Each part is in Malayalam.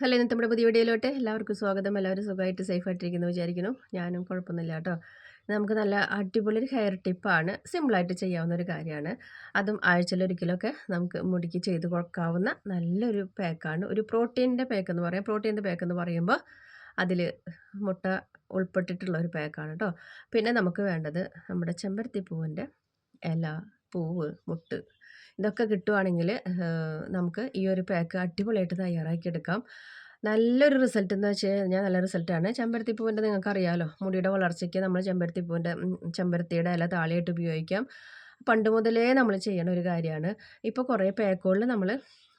ഹലോ ഇന്നത്തെ നമ്മുടെ പുതിയ വീഡിയോയിലോട്ട് എല്ലാവർക്കും സ്വാഗതം. എല്ലാവരും സുഖമായിട്ട് സേഫായിട്ടിരിക്കുന്നു വിചാരിക്കുന്നു. ഞാനും കുഴപ്പമൊന്നുമില്ല കേട്ടോ. നമുക്ക് നല്ല അടിപൊളി ഒരു ഹെയർ ടിപ്പാണ് സിമ്പിളായിട്ട് ചെയ്യാവുന്ന ഒരു കാര്യമാണ്. അതും ആഴ്ചയിലൊരിക്കലൊക്കെ നമുക്ക് മുടിക്ക് ചെയ്ത് കൊടുക്കാവുന്ന നല്ലൊരു പാക്കാണ് ഒരു പ്രോട്ടീന്റെ പാക്ക് എന്ന് പറയാം. പ്രോട്ടീന്റെ പാക്ക് എന്ന് പറയുമ്പോൾ അതിൽ മുട്ട ഉൾപ്പെട്ടിട്ടുള്ള ഒരു പാക്കാണ് കേട്ടോ. പിന്നെ നമുക്ക് വേണ്ടത് നമ്മുടെ ചെമ്പരത്തി പൂവിന്റെ ഇല പൂവ് മുട്ട് ഇതൊക്കെ കിട്ടുവാണെങ്കിൽ നമുക്ക് ഈ ഒരു പാക്ക് അടിപൊളിയായിട്ട് തയ്യാറാക്കിയെടുക്കാം. നല്ലൊരു റിസൾട്ട് എന്ന് വെച്ച് കഴിഞ്ഞാൽ നല്ല റിസൾട്ടാണ്. ചെമ്പരത്തി പൂവിന്റെ നിങ്ങൾക്ക് അറിയാമല്ലോ മുടിയുടെ വളർച്ചയ്ക്ക് നമ്മൾ ചെമ്പരത്തി പൂവിന്റെ ചെമ്പരത്തിയുടെ ഇല താളിയായിട്ട് ഉപയോഗിക്കാം. പണ്ട് മുതലേ നമ്മൾ ചെയ്യണ ഒരു കാര്യമാണ്. ഇപ്പോൾ കുറേ പാക്കുകളിൽ നമ്മൾ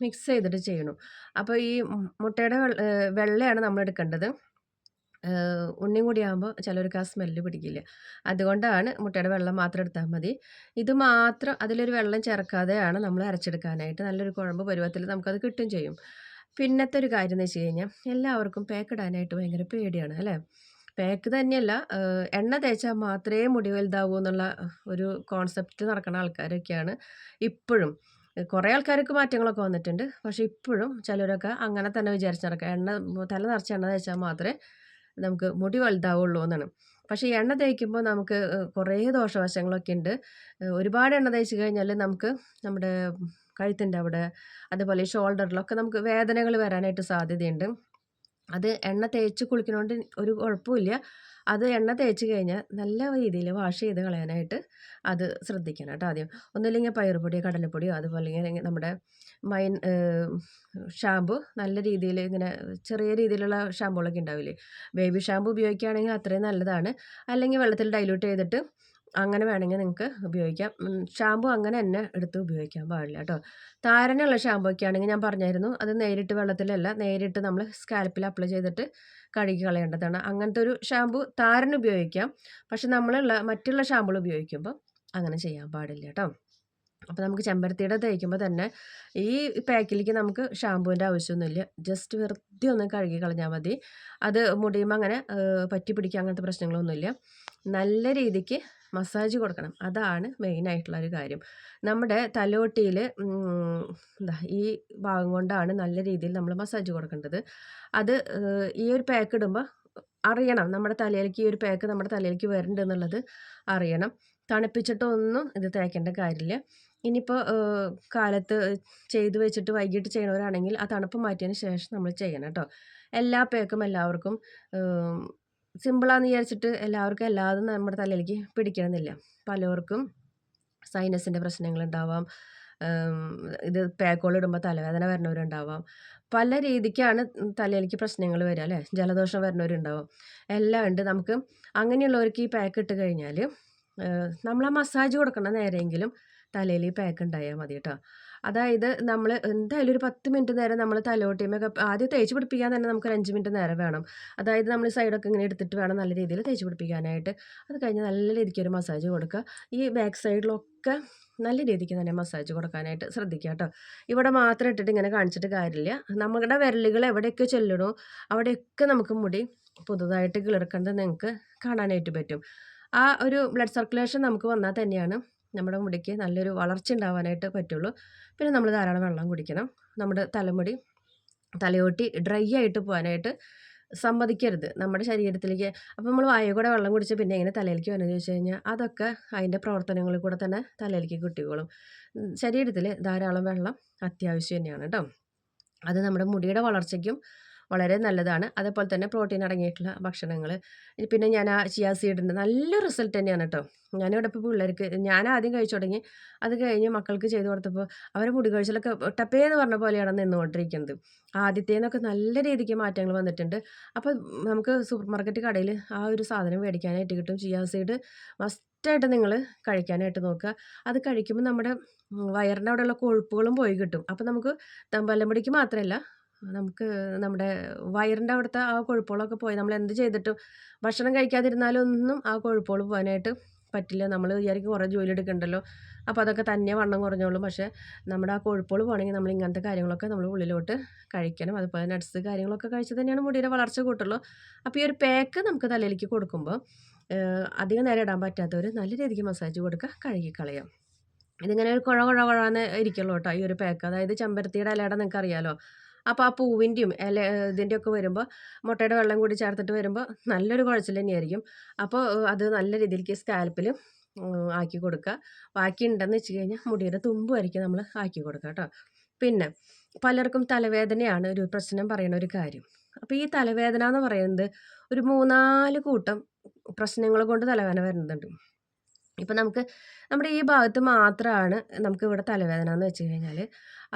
മിക്സ് ചെയ്തിട്ട് ചെയ്യണം. അപ്പോൾ ഈ മുട്ടയുടെ വെള്ളയാണ് നമ്മൾ എടുക്കേണ്ടത്. ഉണ്ണിയും കൂടി ആകുമ്പോൾ ചിലർക്ക് ആ സ്മെല്ല് പിടിക്കില്ല. അതുകൊണ്ടാണ് മുട്ടയുടെ വെള്ളം മാത്രം എടുത്താൽ മതി. ഇത് മാത്രം അതിലൊരു വെള്ളം ചേർക്കാതെയാണ് നമ്മൾ അരച്ചെടുക്കാനായിട്ട് നല്ലൊരു കുഴമ്പ് പരുവത്തിൽ നമുക്കത് കിട്ടും ചെയ്യും. പിന്നത്തെ ഒരു കാര്യം എന്ന് വെച്ച് കഴിഞ്ഞാൽ എല്ലാവർക്കും പാക്ക് ഇടാനായിട്ട് ഭയങ്കര പേടിയാണ് അല്ലേ? പാക്ക് തന്നെയല്ല എണ്ണ തേച്ചാൽ മാത്രമേ മുടി വലുതാവൂ എന്നുള്ള ഒരു കോൺസെപ്റ്റ് നടക്കുന്ന ആൾക്കാരൊക്കെയാണ് ഇപ്പോഴും. കുറേ ആൾക്കാർക്ക് മാറ്റങ്ങളൊക്കെ വന്നിട്ടുണ്ട്. പക്ഷേ ഇപ്പോഴും ചിലരൊക്കെ അങ്ങനെ തന്നെ വിചാരിച്ച് നടക്കുക എണ്ണ തല നിറച്ച് എണ്ണ തേച്ചാൽ മാത്രമേ നമുക്ക് മുടി വലുതാവുള്ളൂ എന്നാണ്. പക്ഷേ എണ്ണ തേക്കുമ്പോൾ നമുക്ക് കുറേ ദോഷവശങ്ങളൊക്കെ ഉണ്ട്. ഒരുപാട് എണ്ണ തേച്ച് കഴിഞ്ഞാൽ നമുക്ക് നമ്മുടെ കഴുത്തിന്റെ അവിടെ അതുപോലെ ഷോൾഡറിലൊക്കെ നമുക്ക് വേദനകൾ വരാനായിട്ട് സാധ്യതയുണ്ട്. അത് എണ്ണ തേച്ച് കുളിക്കുന്നതുകൊണ്ട് ഒരു കുഴപ്പമില്ല. അത് എണ്ണ തേച്ച് കഴിഞ്ഞാൽ നല്ല രീതിയിൽ വാഷ് ചെയ്ത് കളയാനായിട്ട് അത് ശ്രദ്ധിക്കണം കേട്ടോ ആദ്യം. ഒന്നുമില്ലെങ്കിൽ പയറുപൊടിയോ കടലപ്പൊടിയോ അതുപോലെ നമ്മുടെ മൈൻ ഷാമ്പു നല്ല രീതിയിൽ ഇങ്ങനെ ചെറിയ രീതിയിലുള്ള ഷാമ്പുകളൊക്കെ ഉണ്ടാവില്ലേ? ബേബി ഷാമ്പു ഉപയോഗിക്കുകയാണെങ്കിൽ അത്രയും നല്ലതാണ്. അല്ലെങ്കിൽ വെള്ളത്തിൽ ഡൈല്യൂട്ട് ചെയ്തിട്ട് അങ്ങനെ വേണമെങ്കിൽ നിങ്ങൾക്ക് ഉപയോഗിക്കാം. ഷാമ്പു അങ്ങനെ തന്നെ എടുത്ത് ഉപയോഗിക്കാൻ പാടില്ല കേട്ടോ. താരനുള്ള ഷാമ്പൂ ഒക്കെ ആണെങ്കിൽ ഞാൻ പറഞ്ഞായിരുന്നു അത് നേരിട്ട് വെള്ളത്തിലല്ല നേരിട്ട് നമ്മൾ സ്കാൽപ്പിൽ അപ്ലൈ ചെയ്തിട്ട് കഴുകി കളയേണ്ടതാണ്. അങ്ങനത്തെ ഒരു ഷാമ്പു താരൻ ഉപയോഗിക്കാം. പക്ഷെ നമ്മളുള്ള മറ്റുള്ള ഷാമ്പുകൾ ഉപയോഗിക്കുമ്പോൾ അങ്ങനെ ചെയ്യാൻ പാടില്ല കേട്ടോ. അപ്പോൾ നമുക്ക് ചെമ്പരത്തിയുടെ തേക്കുമ്പോൾ തന്നെ ഈ പാക്കിലേക്ക് നമുക്ക് ഷാമ്പൂവിന്റെ ആവശ്യമൊന്നുമില്ല. ജസ്റ്റ് വെറുതെ ഒന്ന് കഴുകി കളഞ്ഞാൽ മതി. അത് മുടിയുമ്പോൾ അങ്ങനെ പറ്റി പിടിക്കുക അങ്ങനത്തെ പ്രശ്നങ്ങളൊന്നുമില്ല. നല്ല രീതിക്ക് മസാജ് കൊടുക്കണം. അതാണ് മെയിനായിട്ടുള്ള ഒരു കാര്യം. നമ്മുടെ തലോട്ടിയിൽ എന്താ ഈ ഭാഗം കൊണ്ടാണ് നല്ല രീതിയിൽ നമ്മൾ മസാജ് കൊടുക്കേണ്ടത്. അത് ഈ ഒരു പാക്ക് ഇടുമ്പോൾ അറിയണം. നമ്മുടെ തലയിലേക്ക് ഈ ഒരു പാക്ക് നമ്മുടെ തലയിലേക്ക് വരുന്നുണ്ട് എന്നുള്ളത് അറിയണം. തണുപ്പിച്ചിട്ടൊന്നും ഇത് തേക്കേണ്ട കാര്യമില്ല. ഇനിയിപ്പോൾ കാലത്ത് ചെയ്ത് വെച്ചിട്ട് വൈകിട്ട് ചെയ്യണവരാണെങ്കിൽ ആ തണുപ്പ് മാറ്റിയതിന് ശേഷം നമ്മൾ ചെയ്യണം കേട്ടോ. എല്ലാ പേക്കും എല്ലാവർക്കും സിമ്പിളാന്ന് വിചാരിച്ചിട്ട് എല്ലാവർക്കും എല്ലാതും നമ്മുടെ തലയിലേക്ക് പിടിക്കണമെന്നില്ല. പലർക്കും സൈനസിന്റെ പ്രശ്നങ്ങളുണ്ടാവാം ഇത് പേക്കോളിടുമ്പോൾ തലവേദന വരുന്നവരുണ്ടാവാം. പല രീതിക്കാണ് തലയിലേക്ക് പ്രശ്നങ്ങൾ വരിക അല്ലേ? ജലദോഷം വരുന്നവരുണ്ടാവും. എല്ലാം ഉണ്ട്. നമുക്ക് അങ്ങനെയുള്ളവർക്ക് ഈ പാക്ക് ഇട്ട് കഴിഞ്ഞാൽ നമ്മൾ ആ മസാജ് കൊടുക്കണ നേരെയെങ്കിലും തലയിൽ ഈ പാക്ക് ഉണ്ടായാൽ മതി കേട്ടോ. അതായത് നമ്മൾ എന്തായാലും ഒരു പത്ത് മിനിറ്റ് നേരം നമ്മൾ തലോട്ടിയുമൊക്കെ ആദ്യം തേച്ച് പിടിപ്പിക്കാൻ തന്നെ നമുക്ക് ഒരു അഞ്ച് മിനിറ്റ് നേരം വേണം. അതായത് നമ്മൾ സൈഡൊക്കെ ഇങ്ങനെ എടുത്തിട്ട് വേണം നല്ല രീതിയിൽ തേച്ച് പിടിപ്പിക്കാനായിട്ട്. അത് കഴിഞ്ഞ് നല്ല രീതിക്ക് ഒരു മസാജ് കൊടുക്കുക. ഈ ബാക്ക് സൈഡിലൊക്കെ നല്ല രീതിക്ക് തന്നെ മസാജ് കൊടുക്കാനായിട്ട് ശ്രദ്ധിക്കുക കേട്ടോ. ഇവിടെ മാത്രം ഇട്ടിട്ട് ഇങ്ങനെ കാണിച്ചിട്ട് കാര്യമില്ല. നമ്മുടെ വിരലുകൾ എവിടെയൊക്കെ ചെല്ലണോ അവിടെയൊക്കെ നമുക്ക് മുടി പുതുതായിട്ട് കിളിർക്കേണ്ടത് നിങ്ങൾക്ക് കാണാനായിട്ട് പറ്റും. ആ ഒരു ബ്ലഡ് സർക്കുലേഷൻ നമുക്ക് വന്നാൽ തന്നെയാണ് നമ്മുടെ മുടിക്ക് നല്ലൊരു വളർച്ച ഉണ്ടാവാനായിട്ട് പറ്റുള്ളൂ. പിന്നെ നമ്മൾ ധാരാളം വെള്ളം കുടിക്കണം. നമ്മുടെ തലമുടി തലയോട്ടി ഡ്രൈ ആയിട്ട് പോകാനായിട്ട് സമ്മതിക്കരുത് നമ്മുടെ ശരീരത്തിലേക്ക്. അപ്പോൾ നമ്മൾ വായു കൂടെ വെള്ളം കുടിച്ച് പിന്നെ എങ്ങനെ തലയിലേക്ക് വരണമെന്ന് ചോദിച്ചു കഴിഞ്ഞാൽ അതൊക്കെ അതിന്റെ പ്രവർത്തനങ്ങളിൽ കൂടെ തന്നെ തലയിലേക്ക് കിട്ടിക്കോളും. ശരീരത്തിൽ ധാരാളം വെള്ളം അത്യാവശ്യം തന്നെയാണ് കേട്ടോ. അത് നമ്മുടെ മുടിയുടെ വളർച്ചയ്ക്കും വളരെ നല്ലതാണ്. അതേപോലെ തന്നെ പ്രോട്ടീൻ അടങ്ങിയിട്ടുള്ള ഭക്ഷണങ്ങൾ പിന്നെ ഞാൻ ആ ചിയാ സീഡിന്റെ നല്ല റിസൾട്ട് തന്നെയാണ് കേട്ടോ ഞാനിവിടെ ഇപ്പോൾ പിള്ളേർക്ക് ഞാൻ ആദ്യം കഴിച്ചു തുടങ്ങി. അത് കഴിഞ്ഞ് മക്കൾക്ക് ചെയ്ത് കൊടുത്തപ്പോൾ അവരെ മുടി കഴിച്ചിലൊക്കെ ടപ്പേ എന്ന് പറഞ്ഞ പോലെയാണ് നിന്നുകൊണ്ടിരിക്കുന്നത്. ആദ്യത്തേന്നൊക്കെ നല്ല രീതിക്ക് മാറ്റങ്ങൾ വന്നിട്ടുണ്ട്. അപ്പോൾ നമുക്ക് സൂപ്പർ മാർക്കറ്റ് കടയിൽ ആ ഒരു സാധനം മേടിക്കാനായിട്ട് കിട്ടും. ചിയാ സീഡ് മസ്റ്റായിട്ട് നിങ്ങൾ കഴിക്കാനായിട്ട് നോക്കുക. അത് കഴിക്കുമ്പോൾ നമ്മുടെ വയറിന്റെ അവിടെയുള്ള കൊഴുപ്പുകളും പോയി കിട്ടും. അപ്പോൾ നമുക്ക് തമ്പല്ലമ്പടിക്ക് മാത്രമല്ല നമുക്ക് നമ്മുടെ വയറിന്റെ അവിടുത്തെ ആ കൊഴുപ്പുകളൊക്കെ പോയി. നമ്മൾ എന്ത് ചെയ്തിട്ടും ഭക്ഷണം കഴിക്കാതിരുന്നാലൊന്നും ആ കൊഴുപ്പുകൾ പോകാനായിട്ട് പറ്റില്ല. നമ്മൾ വിചാരിക്കും കുറേ ജോലി എടുക്കണ്ടല്ലോ. അപ്പോൾ അതൊക്കെ തന്നെ വണ്ണം കുറഞ്ഞോളും. പക്ഷേ നമ്മുടെ ആ കൊഴുപ്പുകൾ പോകണമെങ്കിൽ നമ്മൾ ഇങ്ങനത്തെ കാര്യങ്ങളൊക്കെ നമ്മൾ ഉള്ളിലോട്ട് കഴിക്കണം. അതുപോലെ നട്ട്സ് കാര്യങ്ങളൊക്കെ കഴിച്ച് തന്നെയാണ് മുടിയുടെ വളർച്ച കൂട്ടുള്ളൂ. അപ്പോൾ ഈ ഒരു പാക്ക് നമുക്ക് തലയിലേക്ക് കൊടുക്കുമ്പോൾ അധികം നേരം ഇടാൻ പറ്റാത്തവർ നല്ല രീതിക്ക് മസാജ് കൊടുക്കുക കഴുകി കളയാം ഇതിങ്ങനെ ഒരു കുഴ കുഴ കുഴന്ന് ഇരിക്കുള്ളൂ കേട്ടോ ഈ ഒരു പാക്ക് അതായത് ചെമ്പരത്തിയുടെ ഇലയുടെ നിങ്ങൾക്ക് അറിയാമല്ലോ അപ്പോൾ ആ പൂവിന്റെയും ഇല ഇതിന്റെയൊക്കെ വരുമ്പോൾ മുട്ടയുടെ വെള്ളം കൂടി ചേർത്തിട്ട് വരുമ്പോൾ നല്ലൊരു കുഴച്ചിൽ തന്നെയായിരിക്കും. അപ്പോൾ അത് നല്ല രീതിയിലേക്ക് സ്കാൽപ്പിൽ ആക്കി കൊടുക്കുക. ബാക്കി ഉണ്ടെന്ന് വെച്ച് കഴിഞ്ഞാൽ മുടിയുടെ തുമ്പുമായിരിക്കും നമ്മൾ ആക്കി കൊടുക്കുക കേട്ടോ. പിന്നെ പലർക്കും തലവേദനയാണ് ഒരു പ്രശ്നം പറയുന്ന ഒരു കാര്യം. അപ്പോൾ ഈ തലവേദന എന്ന് പറയുന്നത് ഒരു മൂന്നാൽ കൂട്ടം പ്രശ്നങ്ങൾ കൊണ്ട് തലവേദന വരുന്നുണ്ട്. ഇപ്പം നമുക്ക് നമ്മുടെ ഈ ഭാഗത്ത് മാത്രമാണ് നമുക്ക് ഇവിടെ തലവേദന എന്ന് വെച്ച് കഴിഞ്ഞാൽ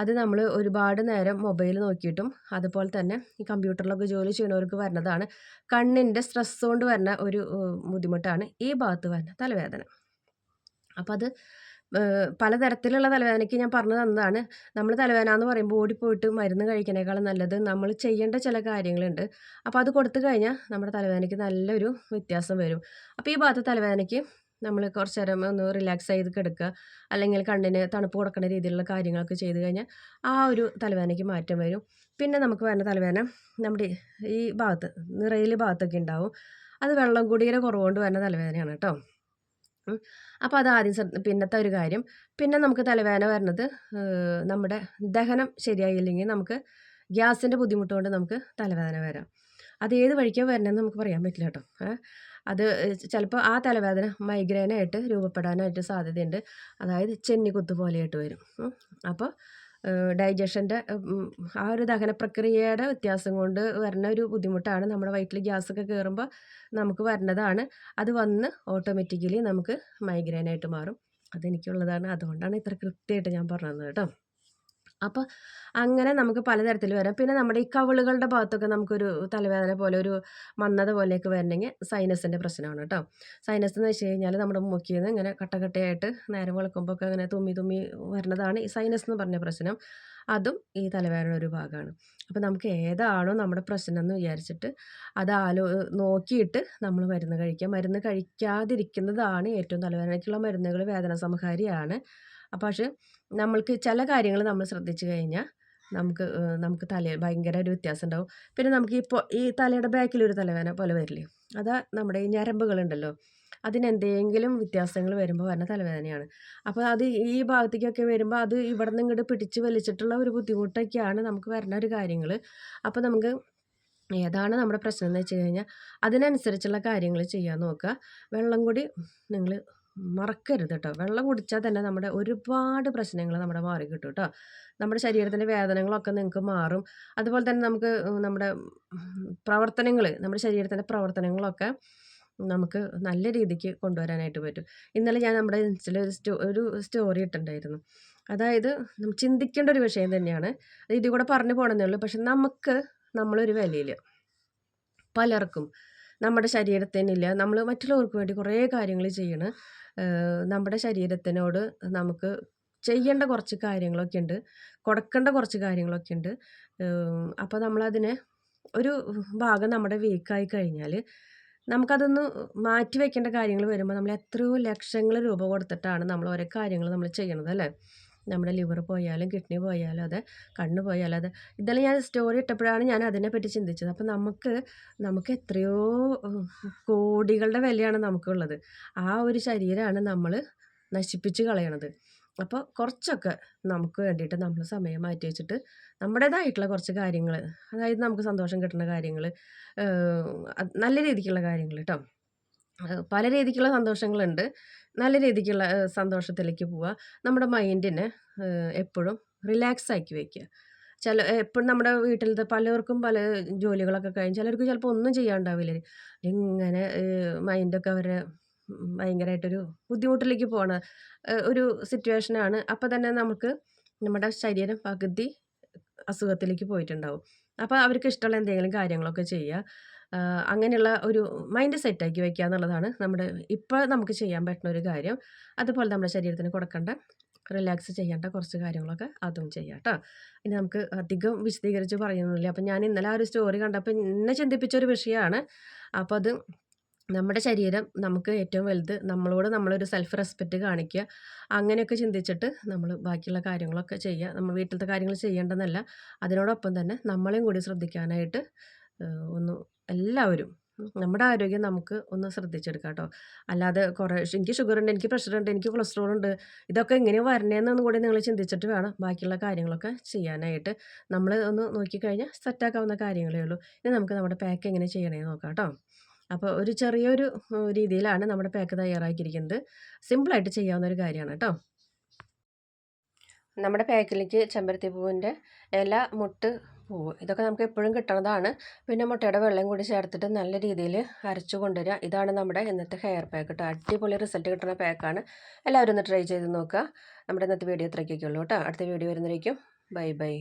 അത് നമ്മൾ ഒരുപാട് നേരം മൊബൈൽ നോക്കിയിട്ടും അതുപോലെ തന്നെ ഈ കമ്പ്യൂട്ടറിലൊക്കെ ജോലി ചെയ്യുന്നവർക്ക് വരുന്നതാണ്. കണ്ണിന്റെ സ്ട്രെസ് കൊണ്ട് വരുന്ന ഒരു ബുദ്ധിമുട്ടാണ് ഈ ഭാഗത്ത് വരുന്ന തലവേദന. അപ്പോൾ അത് പലതരത്തിലുള്ള തലവേദനയ്ക്ക് ഞാൻ പറഞ്ഞു തന്നതാണ്. നമ്മൾ തലവേദന എന്ന് പറയുമ്പോൾ ഓടിപ്പോയിട്ട് മരുന്ന് കഴിക്കുന്നതിനേക്കാളും നല്ലത് നമ്മൾ ചെയ്യേണ്ട ചില കാര്യങ്ങളുണ്ട്. അപ്പോൾ അത് കൊടുത്തു കഴിഞ്ഞാൽ നമ്മുടെ തലവേദനയ്ക്ക് നല്ലൊരു വ്യത്യാസം വരും. അപ്പോൾ ഈ ഭാഗത്ത് തലവേദനയ്ക്ക് നമ്മൾ കുറച്ച് നേരം ഒന്ന് റിലാക്സ് ചെയ്ത് കിടക്കുക അല്ലെങ്കിൽ കണ്ണിന് തണുപ്പ് കൊടുക്കുന്ന രീതിയിലുള്ള കാര്യങ്ങളൊക്കെ ചെയ്ത് കഴിഞ്ഞാൽ ആ ഒരു തലവേദനയ്ക്ക് മാറ്റം വരും. പിന്നെ നമുക്ക് വരുന്ന തലവേദന നമ്മുടെ ഈ ഭാഗത്ത് നിറയിൽ ഭാഗത്തൊക്കെ ഉണ്ടാവും. അത് വെള്ളം കുടിയുടെ കുറവുകൊണ്ട് വരുന്ന തലവേദനയാണ് കേട്ടോ. അപ്പോൾ അത് ആദ്യം പിന്നത്തെ ഒരു കാര്യം. പിന്നെ നമുക്ക് തലവേദന വരുന്നത് നമ്മുടെ ദഹനം ശരിയായില്ലെങ്കിൽ നമുക്ക് ഗ്യാസിന്റെ ബുദ്ധിമുട്ട് കൊണ്ട് നമുക്ക് തലവേദന വരാം. അത് ഏത് വഴിക്കാണ് വരണമെന്ന് നമുക്ക് പറയാൻ പറ്റില്ല കേട്ടോ. അത് ചിലപ്പോൾ ആ തലവേദന മൈഗ്രെയിനായിട്ട് രൂപപ്പെടാനായിട്ട് സാധ്യതയുണ്ട്. അതായത് ചെന്നിക്കുത്ത് പോലെയായിട്ട് വരും. അപ്പോൾ ഡൈജഷന്റെ ആ ഒരു ദഹന പ്രക്രിയയുടെ വ്യത്യാസം കൊണ്ട് വരുന്ന ഒരു ബുദ്ധിമുട്ടാണ്. നമ്മുടെ വയറ്റിൽ ഗ്യാസൊക്കെ കയറുമ്പോൾ നമുക്ക് വരുന്നതാണ്. അത് വന്ന് ഓട്ടോമാറ്റിക്കലി നമുക്ക് മൈഗ്രെയിനായിട്ട് മാറും. അതെനിക്കുള്ളതാണ്. അതുകൊണ്ടാണ് ഇത്ര കൃത്യമായിട്ട് ഞാൻ പറഞ്ഞത് കേട്ടോ. അപ്പോൾ അങ്ങനെ നമുക്ക് പലതരത്തിൽ വരാം. പിന്നെ നമ്മുടെ ഈ കവിളുകളുടെ ഭാഗത്തൊക്കെ നമുക്കൊരു തലവേദന പോലെ ഒരു മന്നത പോലെയൊക്കെ വരണമെങ്കിൽ സൈനസിന്റെ പ്രശ്നമാണ് കേട്ടോ. സൈനസ് എന്ന് വെച്ച് കഴിഞ്ഞാൽ നമ്മുടെ മൂക്കിൽ നിന്ന് ഇങ്ങനെ കട്ടകട്ടയായിട്ട് നേരം വെളുക്കുമ്പോൾ ഒക്കെ ഇങ്ങനെ തുമ്മി തുമ്മി വരുന്നതാണ് ഈ സൈനസ് എന്ന് പറഞ്ഞ പ്രശ്നം. അതും ഈ തലവേദന ഒരു ഭാഗമാണ്. അപ്പോൾ നമുക്ക് ഏതാണോ നമ്മുടെ പ്രശ്നം എന്ന് വിചാരിച്ചിട്ട് അത് ആലോ നോക്കിയിട്ട് നമ്മൾ മരുന്ന് കഴിക്കുക മരുന്ന് കഴിക്കാതിരിക്കുന്നതാണ് ഏറ്റവും തലവേദനയ്ക്കുള്ള മരുന്നുകൾ വേദന സംഹാരിയാണ്. പക്ഷേ നമ്മൾക്ക് ചില കാര്യങ്ങൾ നമ്മൾ ശ്രദ്ധിച്ചു കഴിഞ്ഞാൽ നമുക്ക് നമുക്ക് തല ഭയങ്കര ഒരു വ്യത്യാസം ഉണ്ടാവും. പിന്നെ നമുക്ക് ഇപ്പോൾ ഈ തലയുടെ ബാക്കിൽ ഒരു തലവേന പോലെ വരില്ലേ? അതാ നമ്മുടെ ഈ ഞരമ്പുകളുണ്ടല്ലോ അതിനെന്തെങ്കിലും വ്യത്യാസങ്ങൾ വരുമ്പോൾ വരുന്ന തലവേദനയാണ്. അപ്പോൾ അത് ഈ ഭാഗത്തേക്കൊക്കെ വരുമ്പോൾ അത് ഇവിടെ നിന്ന് ഇങ്ങോട്ട് പിടിച്ച് വലിച്ചിട്ടുള്ള ഒരു ബുദ്ധിമുട്ടൊക്കെയാണ് നമുക്ക് വരുന്ന ഒരു കാര്യങ്ങൾ. അപ്പോൾ നമുക്ക് ഏതാണ് നമ്മുടെ പ്രശ്നം എന്ന് വെച്ച് കഴിഞ്ഞാൽ അതിനനുസരിച്ചുള്ള കാര്യങ്ങൾ ചെയ്യാൻ നോക്കുക. വെള്ളം കൂടി നിങ്ങൾ മറക്കരുത് കേട്ടോ വെള്ളം കുടിച്ചാൽ തന്നെ നമ്മുടെ ഒരുപാട് പ്രശ്നങ്ങൾ നമ്മുടെ മാറി കിട്ടും കേട്ടോ നമ്മുടെ ശരീരത്തിന്റെ വേദനകളൊക്കെ നിങ്ങൾക്ക് മാറും. അതുപോലെ തന്നെ നമുക്ക് നമ്മുടെ പ്രവർത്തനങ്ങൾ നമ്മുടെ ശരീരത്തിന്റെ പ്രവർത്തനങ്ങളൊക്കെ നമുക്ക് നല്ല രീതിക്ക് കൊണ്ടുവരാനായിട്ട് പറ്റും. ഇന്നലെ ഞാൻ നമ്മുടെ ഇൻസ്റ്റയിൽ ഒരു സ്റ്റോ ഒരു സ്റ്റോറി ഇട്ടിട്ടുണ്ടായിരുന്നു. അതായത് ചിന്തിക്കേണ്ട ഒരു വിഷയം തന്നെയാണ്. ഇതിൽ കൂടെ പറഞ്ഞു പോകണമെന്നേ ഉള്ളൂ. പക്ഷെ നമുക്ക് നമ്മളൊരു വിലയിൽ പലർക്കും നമ്മുടെ ശരീരത്തിനില്ല. നമ്മൾ മറ്റുള്ളവർക്ക് വേണ്ടി കുറേ കാര്യങ്ങൾ ചെയ്യണം. നമ്മുടെ ശരീരത്തിനോട് നമുക്ക് ചെയ്യേണ്ട കുറച്ച് കാര്യങ്ങളൊക്കെ ഉണ്ട് കൊടുക്കേണ്ട കുറച്ച് കാര്യങ്ങളൊക്കെ ഉണ്ട് അപ്പോൾ നമ്മളതിനെ ഒരു ഭാഗം നമ്മുടെ വീക്കായി കഴിഞ്ഞാൽ നമുക്കതൊന്ന് മാറ്റി വെക്കേണ്ട കാര്യങ്ങൾ വരുമ്പോൾ നമ്മൾ എത്രയോ ലക്ഷങ്ങൾ രൂപ കൊടുത്തിട്ടാണ് നമ്മൾ ഓരോ കാര്യങ്ങൾ നമ്മൾ ചെയ്യണത് അല്ലേ? നമ്മുടെ ലിവർ പോയാലും കിഡ്നി പോയാലും അതെ കണ്ണ് പോയാലും അതെ ഇതെല്ലാം ഞാൻ സ്റ്റോറി ഇട്ടപ്പോഴാണ് ഞാൻ അതിനെപ്പറ്റി ചിന്തിച്ചത്. അപ്പം നമുക്ക് നമുക്ക് എത്രയോ കോടികളുടെ വിലയാണ് നമുക്കുള്ളത്. ആ ഒരു ശരീരമാണ് നമ്മൾ നശിപ്പിച്ച് കളയണത്. അപ്പോൾ കുറച്ചൊക്കെ നമുക്ക് വേണ്ടിയിട്ട് നമ്മൾ സമയം മാറ്റി വെച്ചിട്ട് നമ്മുടേതായിട്ടുള്ള കുറച്ച് കാര്യങ്ങൾ അതായത് നമുക്ക് സന്തോഷം കിട്ടുന്ന കാര്യങ്ങൾ നല്ല രീതിക്കുള്ള കാര്യങ്ങൾ കേട്ടോ പല രീതിക്കുള്ള സന്തോഷങ്ങളുണ്ട്. നല്ല രീതിക്കുള്ള സന്തോഷത്തിലേക്ക് പോവുക നമ്മുടെ മൈൻഡിനെ എപ്പോഴും റിലാക്സ് ആക്കി വയ്ക്കുക. ചില എപ്പോഴും നമ്മുടെ വീട്ടിലത്തെ പലർക്കും പല ജോലികളൊക്കെ കഴിഞ്ഞ് ചിലർക്ക് ചിലപ്പോൾ ഒന്നും ചെയ്യാണ്ടാവില്ല. ഇങ്ങനെ മൈൻഡൊക്കെ അവരെ ഭയങ്കരമായിട്ടൊരു ബുദ്ധിമുട്ടിലേക്ക് പോകണ ഒരു സിറ്റുവേഷനാണ്. അപ്പോൾ തന്നെ നമുക്ക് നമ്മുടെ ശരീരം പകുതി അസുഖത്തിലേക്ക് പോയിട്ടുണ്ടാവും. അപ്പോൾ അവർക്ക് ഇഷ്ടമുള്ള എന്തെങ്കിലും കാര്യങ്ങളൊക്കെ ചെയ്യുക അങ്ങനെയുള്ള ഒരു മൈൻഡ് സെറ്റാക്കി വയ്ക്കുക എന്നുള്ളതാണ് നമ്മുടെ ഇപ്പോൾ നമുക്ക് ചെയ്യാൻ പറ്റുന്ന ഒരു കാര്യം. അതുപോലെ നമ്മുടെ ശരീരത്തിന് കൊടുക്കേണ്ട റിലാക്സ് ചെയ്യേണ്ട കുറച്ച് കാര്യങ്ങളൊക്കെ അതും ചെയ്യാം കേട്ടോ ഇനി നമുക്ക് അധികം വിശദീകരിച്ച് പറയുന്നില്ല അപ്പം ഞാൻ ഇന്നലെ ആ ഒരു സ്റ്റോറി കണ്ടപ്പോൾ എന്നെ ചിന്തിപ്പിച്ച ഒരു വിഷയമാണ് അപ്പോൾ അത് നമ്മുടെ ശരീരം നമുക്ക് ഏറ്റവും വലുത് നമ്മളോട് നമ്മളൊരു സെൽഫ് റെസ്പെക്റ്റ് കാണിക്കുക അങ്ങനെയൊക്കെ ചിന്തിച്ചിട്ട് നമ്മൾ ബാക്കിയുള്ള കാര്യങ്ങളൊക്കെ ചെയ്യുക. നമ്മൾ വീട്ടിലത്തെ കാര്യങ്ങൾ ചെയ്യേണ്ടെന്നല്ല അതിനോടൊപ്പം തന്നെ നമ്മളെയും കൂടി ശ്രദ്ധിക്കാനായിട്ട് ഒന്ന് എല്ലാവരും നമ്മുടെ ആരോഗ്യം നമുക്ക് ഒന്ന് ശ്രദ്ധിച്ചെടുക്കാം കേട്ടോ. അല്ലാതെ കുറേ എനിക്ക് ഷുഗർ ഉണ്ട് എനിക്ക് പ്രഷർ ഉണ്ട് എനിക്ക് കൊളസ്ട്രോൾ ഉണ്ട് ഇതൊക്കെ എങ്ങനെ വരണേന്നൊന്നും കൂടി നിങ്ങൾ ചിന്തിച്ചിട്ട് വേണം ബാക്കിയുള്ള കാര്യങ്ങളൊക്കെ ചെയ്യാനായിട്ട്. നമ്മൾ ഒന്ന് നോക്കിക്കഴിഞ്ഞാൽ സെറ്റാക്കാവുന്ന കാര്യങ്ങളേ ഉള്ളൂ. ഇനി നമുക്ക് നമ്മുടെ പാക്ക് എങ്ങനെ ചെയ്യണേന്ന് നോക്കാം കേട്ടോ. അപ്പോൾ ഒരു ചെറിയൊരു രീതിയിലാണ് നമ്മുടെ പാക്ക് തയ്യാറാക്കിയിരിക്കുന്നത്. സിമ്പിളായിട്ട് ചെയ്യാവുന്ന ഒരു കാര്യമാണ് കേട്ടോ. നമ്മുടെ പാക്കിലേക്ക് ചെമ്പരത്തി പൂവിന്റെ ഇല മുട്ട് പൂവ്. ഇതൊക്കെ നമുക്ക് എപ്പോഴും കിട്ടണതാണ്. പിന്നെ മുട്ടയുടെ വെള്ളം കൂടി ചേർത്തിട്ട് നല്ല രീതിയിൽ അരച്ചു കൊണ്ടുവരിക. ഇതാണ് നമ്മുടെ ഇന്നത്തെ ഹെയർ പാക്ക് കേട്ടോ അടിപൊളി റിസൾട്ട് കിട്ടുന്ന പാക്കാണ് എല്ലാവരും ഒന്ന് ട്രൈ ചെയ്ത് നോക്കുക. നമ്മുടെ ഇന്നത്തെ വീഡിയോ ഇത്രയ്ക്കൊക്കെ ഉള്ളൂ കേട്ടോ. അടുത്ത വീഡിയോ വരുന്നതായിരിക്കും. Bye bye